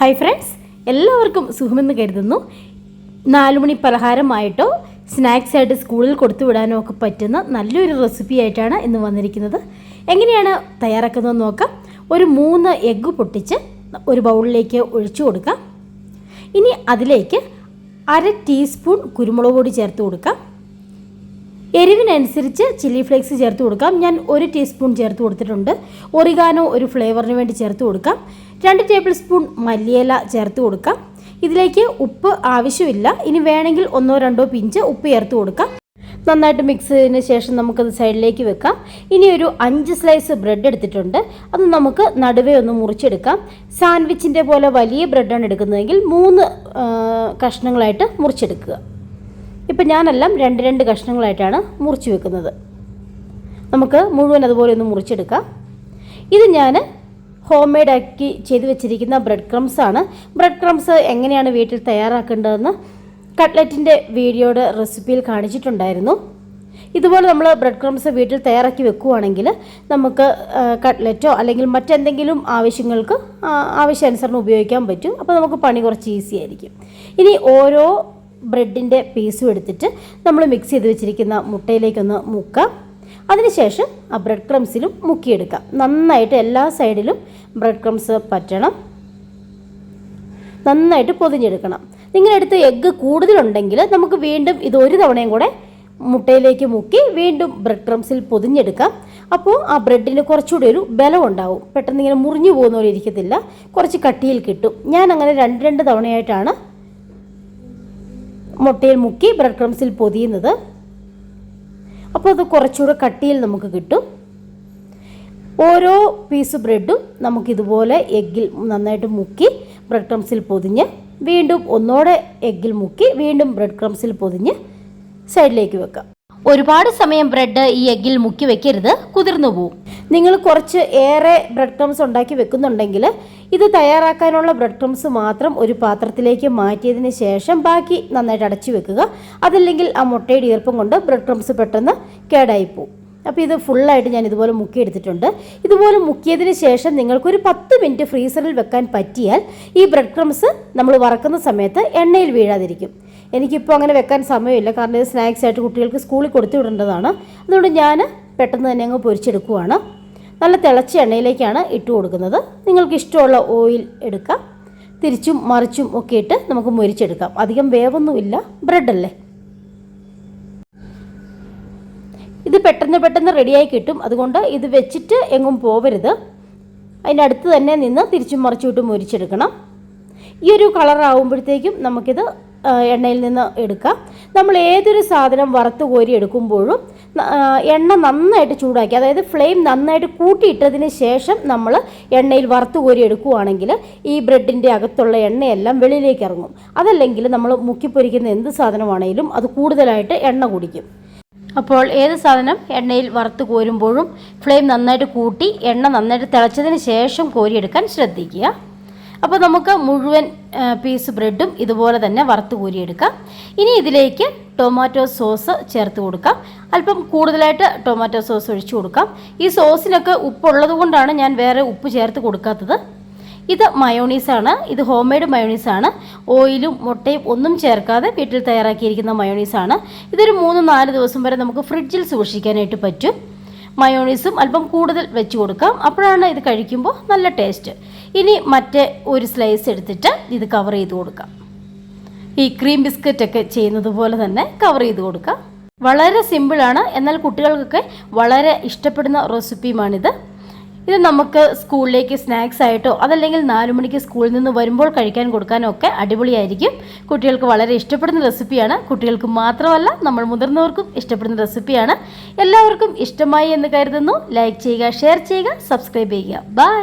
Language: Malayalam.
ഹായ് ഫ്രണ്ട്സ് എല്ലാവർക്കും സുഖമെന്ന് കരുതുന്നു. നാലുമണി പലഹാരമായിട്ടോ സ്നാക്സ് ആയിട്ട് സ്കൂളിൽ കൊടുത്തു വിടാനോ ഒക്കെ പറ്റുന്ന നല്ലൊരു റെസിപ്പി ആയിട്ടാണ് ഇന്ന് വന്നിരിക്കുന്നത്. എങ്ങനെയാണ് തയ്യാറാക്കുന്നത് നോക്കാം. ഒരു മൂന്ന് എഗ്ഗ് പൊട്ടിച്ച് ഒരു ബൗളിലേക്ക് ഒഴിച്ചു കൊടുക്കാം. ഇനി അതിലേക്ക് അര ടീസ്പൂൺ കുരുമുളക് പൊടി ചേർത്ത് കൊടുക്കാം. എരിവിനനുസരിച്ച് ചില്ലി ഫ്ലേക്സ് ചേർത്ത് കൊടുക്കാം. ഞാൻ ഒരു ടീസ്പൂൺ ചേർത്ത് കൊടുത്തിട്ടുണ്ട്. ഒറിഗാനോ ഒരു ഫ്ലേവറിന് വേണ്ടി ചേർത്ത് കൊടുക്കാം. രണ്ട് ടേബിൾ സ്പൂൺ മല്ലിയില ചേർത്ത് കൊടുക്കാം. ഇതിലേക്ക് ഉപ്പ് ആവശ്യമില്ല. ഇനി വേണമെങ്കിൽ ഒന്നോ രണ്ടോ പിഞ്ച് ഉപ്പ് ചേർത്ത് കൊടുക്കാം. നന്നായിട്ട് മിക്സ് ചെയ്തതിന് ശേഷം നമുക്കത് സൈഡിലേക്ക് വെക്കാം. ഇനി ഒരു അഞ്ച് സ്ലൈസ് ബ്രെഡ് എടുത്തിട്ടുണ്ട്. അത് നമുക്ക് നടുവേ ഒന്ന് മുറിച്ചെടുക്കാം. സാൻഡ്വിച്ചിന്റെ പോലെ വലിയ ബ്രെഡാണ് എടുക്കുന്നതെങ്കിൽ മൂന്ന് കഷ്ണങ്ങളായിട്ട് മുറിച്ചെടുക്കുക. ഇപ്പം ഞാനെല്ലാം രണ്ട് രണ്ട് കഷ്ണങ്ങളായിട്ടാണ് മുറിച്ച് വെക്കുന്നത്. നമുക്ക് മുഴുവൻ അതുപോലെ ഒന്ന് മുറിച്ചെടുക്കാം. ഇത് ഞാൻ ഹോം മെയ്ഡ് ചെയ്തു വെച്ചിരിക്കുന്ന ബ്രെഡ് ക്രംസ് ആണ്. ബ്രെഡ് ക്രംസ് എങ്ങനെയാണ് വീട്ടിൽ തയ്യാറാക്കേണ്ടതെന്ന് കട്ട്ലറ്റിന്റെ വീഡിയോയുടെ റെസിപ്പിയിൽ കാണിച്ചിട്ടുണ്ടായിരുന്നു. ഇതുപോലെ നമ്മൾ ബ്രെഡ് ക്രംസ് വീട്ടിൽ തയ്യാറാക്കി വെക്കുകയാണെങ്കിൽ നമുക്ക് കട്ട്ലറ്റോ അല്ലെങ്കിൽ മറ്റെന്തെങ്കിലും ആവശ്യങ്ങൾക്ക് ആവശ്യാനുസരണം ഉപയോഗിക്കാൻ പറ്റും. അപ്പോൾ നമുക്ക് പണി കുറച്ച് ഈസി ആയിരിക്കും. ഇനി ഓരോ ബ്രെഡിന്റെ പീസും എടുത്തിട്ട് നമ്മൾ മിക്സ് ചെയ്ത് വെച്ചിരിക്കുന്ന മുട്ടയിലേക്കൊന്ന് മുക്കാം. അതിനുശേഷം ആ ബ്രെഡ് ക്രംസിലും മുക്കിയെടുക്കാം. നന്നായിട്ട് എല്ലാ സൈഡിലും ബ്രെഡ് ക്രംസ് പറ്റണം. നന്നായിട്ട് പൊതിഞ്ഞെടുക്കണം. നിങ്ങളെടുത്ത് എഗ്ഗ് കൂടുതലുണ്ടെങ്കിൽ നമുക്ക് വീണ്ടും ഇത് ഒരു തവണയും കൂടെ മുട്ടയിലേക്ക് മുക്കി വീണ്ടും ബ്രെഡ് ക്രംസിൽ പൊതിഞ്ഞെടുക്കാം. അപ്പോൾ ആ ബ്രെഡിന് കുറച്ചുകൂടി ഒരു ബലം ഉണ്ടാവും. പെട്ടെന്ന് ഇങ്ങനെ മുറിഞ്ഞു പോകുന്ന പോലെ ഇരിക്കത്തില്ല. കുറച്ച് കട്ടിയിൽ കിട്ടും. ഞാൻ അങ്ങനെ രണ്ട് രണ്ട് തവണയായിട്ടാണ് മുട്ടയിൽ മുക്കി ബ്രെഡ് ക്രംസിൽ പൊതിയുന്നത്. അപ്പോൾ അത് കുറച്ചുകൂടെ കട്ടിയിൽ നമുക്ക് കിട്ടും. ഓരോ പീസ് ബ്രെഡും നമുക്കിതുപോലെ എഗ്ഗിൽ നന്നായിട്ട് മുക്കി ബ്രെഡ് ക്രംസിൽ പൊതിഞ്ഞ് വീണ്ടും ഒന്നോടെ എഗ്ഗിൽ മുക്കി വീണ്ടും ബ്രെഡ് ക്രംസിൽ പൊതിഞ്ഞ് സൈഡിലേക്ക് വെക്കാം. ഒരുപാട് സമയം ബ്രെഡ് ഈ എഗ്ഗിൽ മുക്കി വെക്കരുത് കുതിർന്നു പോവും. നിങ്ങൾ കുറച്ച് ഏറെ ബ്രെഡ് ക്രംസ് ഉണ്ടാക്കി വെക്കുന്നുണ്ടെങ്കിൽ ഇത് തയ്യാറാക്കാനുള്ള ബ്രെഡ് ക്രംസ് മാത്രം ഒരു പാത്രത്തിലേക്ക് മാറ്റിയതിന് ശേഷം ബാക്കി നന്നായിട്ട് അടച്ചു വെക്കുക. അതല്ലെങ്കിൽ ആ മുട്ടയുടെ ഈർപ്പം കൊണ്ട് ബ്രെഡ് ക്രംസ് പെട്ടെന്ന് കേടായി പോവും. അപ്പോൾ ഇത് ഫുള്ളായിട്ട് ഞാൻ ഇതുപോലെ മുക്കിയെടുത്തിട്ടുണ്ട്. ഇതുപോലെ മുക്കിയതിന് ശേഷം നിങ്ങൾക്കൊരു പത്ത് മിനിറ്റ് ഫ്രീസറിൽ വെക്കാൻ പറ്റിയാൽ ഈ ബ്രെഡ് ക്രംസ് നമ്മൾ വറക്കുന്ന സമയത്ത് എണ്ണയിൽ വീഴാതിരിക്കും. എനിക്കിപ്പോൾ അങ്ങനെ വെക്കാൻ സമയമില്ല. കാരണം ഇത് സ്നാക്സ് ആയിട്ട് കുട്ടികൾക്ക് സ്കൂളിൽ കൊടുത്തു വിടേണ്ടതാണ്. അതുകൊണ്ട് ഞാൻ പെട്ടെന്ന് തന്നെ അങ്ങ് പൊരിച്ചെടുക്കുവാണ്. നല്ല തിളച്ച എണ്ണയിലേക്കാണ് ഇട്ട് കൊടുക്കുന്നത്. നിങ്ങൾക്ക് ഇഷ്ടമുള്ള ഓയിൽ എടുക്കാം. തിരിച്ചും മറിച്ചും ഒക്കെ ഇട്ട് നമുക്ക് മൊരിച്ചെടുക്കാം. അധികം വേവൊന്നുമില്ല. ബ്രെഡല്ലേ? ഇത് പെട്ടെന്ന് പെട്ടെന്ന് റെഡിയായി കിട്ടും. അതുകൊണ്ട് ഇത് വെച്ചിട്ട് എങ്ങും പോവരുത്. അതിന്റെ അടുത്ത് തന്നെ നിന്ന് തിരിച്ചും മറിച്ചും ഇട്ട് മുരിച്ചെടുക്കണം. ഈ ഒരു കളറാവുമ്പോഴത്തേക്കും നമുക്കിത് എണ്ണയിൽ നിന്ന് എടുക്കുക നമ്മൾ ഏതൊരു സാധനം വറുത്ത് കോരി എടുക്കുമ്പോഴും എണ്ണ നന്നായിട്ട് ചൂടാക്കി അതായത് ഫ്ലെയിം നന്നായിട്ട് കൂട്ടിയിട്ടതിന് ശേഷം നമ്മൾ എണ്ണയിൽ വറുത്ത് കോരി എടുക്കുകയാണെങ്കിൽ ഈ ബ്രെഡിന്റെ അകത്തുള്ള എണ്ണയെല്ലാം വെളിയിലേക്ക് ഇറങ്ങും. അതല്ലെങ്കിൽ നമ്മൾ മുക്കിപ്പൊരിക്കുന്ന എന്ത് സാധനമാണെങ്കിലും അത് കൂടുതലായിട്ട് എണ്ണ കുടിക്കും. അപ്പോൾ ഏത് സാധനം എണ്ണയിൽ വറുത്ത് കോരുമ്പോഴും ഫ്ലെയിം നന്നായിട്ട് കൂട്ടി എണ്ണ നന്നായിട്ട് തിളച്ചതിന് ശേഷം കോരിയെടുക്കാൻ ശ്രദ്ധിക്കുക. അപ്പോൾ നമുക്ക് മുഴുവൻ പീസ് ബ്രെഡും ഇതുപോലെ തന്നെ വറുത്ത് കോരിയെടുക്കാം. ഇനി ഇതിലേക്ക് ടൊമാറ്റോ സോസ് ചേർത്ത് കൊടുക്കാം. അല്പം കൂടുതലായിട്ട് ടൊമാറ്റോ സോസ് ഒഴിച്ചു കൊടുക്കാം. ഈ സോസിനൊക്കെ ഉപ്പുള്ളത് കൊണ്ടാണ് ഞാൻ വേറെ ഉപ്പ് ചേർത്ത് കൊടുക്കാത്തത്. ഇത് മയോണീസാണ് ഇത് ഹോം മെയ്ഡ് മയോണീസാണ് ഓയിലും മുട്ടയും ഒന്നും ചേർക്കാതെ വീട്ടിൽ തയ്യാറാക്കിയിരിക്കുന്ന മയോണീസാണ് ഇതൊരു മൂന്ന് നാല് ദിവസം വരെ നമുക്ക് ഫ്രിഡ്ജിൽ സൂക്ഷിക്കാനായിട്ട് പറ്റും. മയോണീസും അല്പം കൂടുതൽ വെച്ച് കൊടുക്കാം. അപ്പോഴാണ് ഇത് കഴിക്കുമ്പോൾ നല്ല ടേസ്റ്റ് ഇനി മറ്റേ ഒരു സ്ലൈസ് എടുത്തിട്ട് ഇത് കവർ ചെയ്ത് കൊടുക്കാം. ഈ ക്രീം ബിസ്ക്കറ്റ് ഒക്കെ ചെയ്യുന്നത് പോലെ തന്നെ കവർ ചെയ്ത് കൊടുക്കാം. വളരെ സിമ്പിളാണ് എന്നാൽ കുട്ടികൾക്കൊക്കെ വളരെ ഇഷ്ടപ്പെടുന്ന റെസിപ്പിയുമാണിത് ഇത് നമുക്ക് സ്കൂളിലേക്ക് സ്നാക്സ് ആയിട്ടോ അതല്ലെങ്കിൽ നാലു മണിക്ക് സ്കൂളിൽ നിന്ന് വരുമ്പോൾ കഴിക്കാൻ കൊടുക്കാനോ ഒക്കെ അടിപൊളിയായിരിക്കും. കുട്ടികൾക്ക് വളരെ ഇഷ്ടപ്പെടുന്ന റെസിപ്പിയാണ് കുട്ടികൾക്ക് മാത്രമല്ല നമ്മൾ മുതിർന്നവർക്കും ഇഷ്ടപ്പെടുന്ന റെസിപ്പിയാണ് എല്ലാവർക്കും ഇഷ്ടമായി എന്ന് കരുതുന്നു. ലൈക്ക് ചെയ്യുക ഷെയർ ചെയ്യുക സബ്സ്ക്രൈബ് ചെയ്യുക. ബൈ